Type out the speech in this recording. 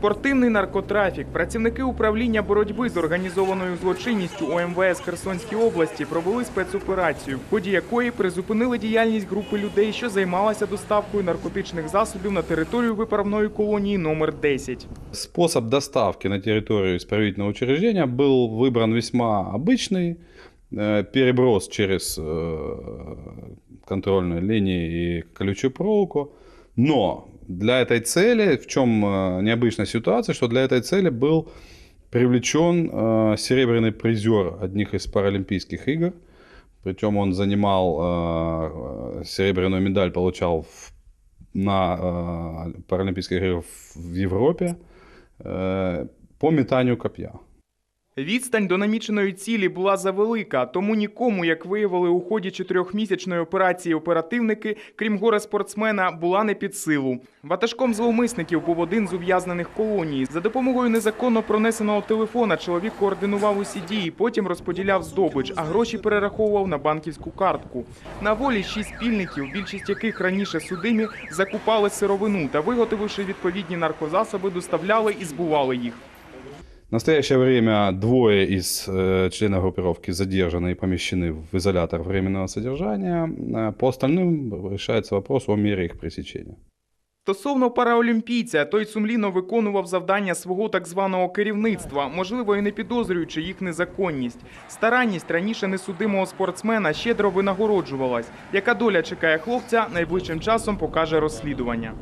Спортивний наркотрафік. Працівники управління боротьби з організованою злочинністю ОМВС Херсонській області провели спецоперацію, в ході якої призупинили діяльність групи людей, що займалася доставкою наркотичних засобів на територію виправної колонії номер 10. Способ доставки на территорию исправительного учреждения был выбран весьма обычный. Э, Переброс через э, контрольные линии и колючую проволоку. Но для этой цели, в чем э, необычная ситуация, что для этой цели был привлечен э, серебряный призер одних из Паралимпийских игр. Причем он занимал э, серебряную медаль, получал в- на э, Паралимпийских играх в Европе э, по метанию копья. Відстань до наміченої цілі була завелика, тому нікому, як виявили у ході чотирьохмісячної операції оперативники, крім горе спортсмена, була не під силу. Ватажком зловмисників був один з ув'язнених колоній. За допомогою незаконно пронесеного телефона чоловік координував усі дії, потім розподіляв здобич, а гроші перераховував на банківську картку. На волі шість спільників, більшість яких раніше судимі, закупали сировину та, виготовивши відповідні наркозасоби, доставляли і збували їх. В настоящее время двое из э, членов группировки задержаны и помещены в изолятор временного содержания. Э, По остальным решается вопрос о мере их пресечения. Стосовно параолімпійця, той сумлінно виконував завдання свого так званого керівництва, можливо, і не підозрюючи їх незаконність. Старанність раніше несудимого спортсмена щедро винагороджувалась. Яка доля чекає хлопця, найближчим часом покаже розслідування.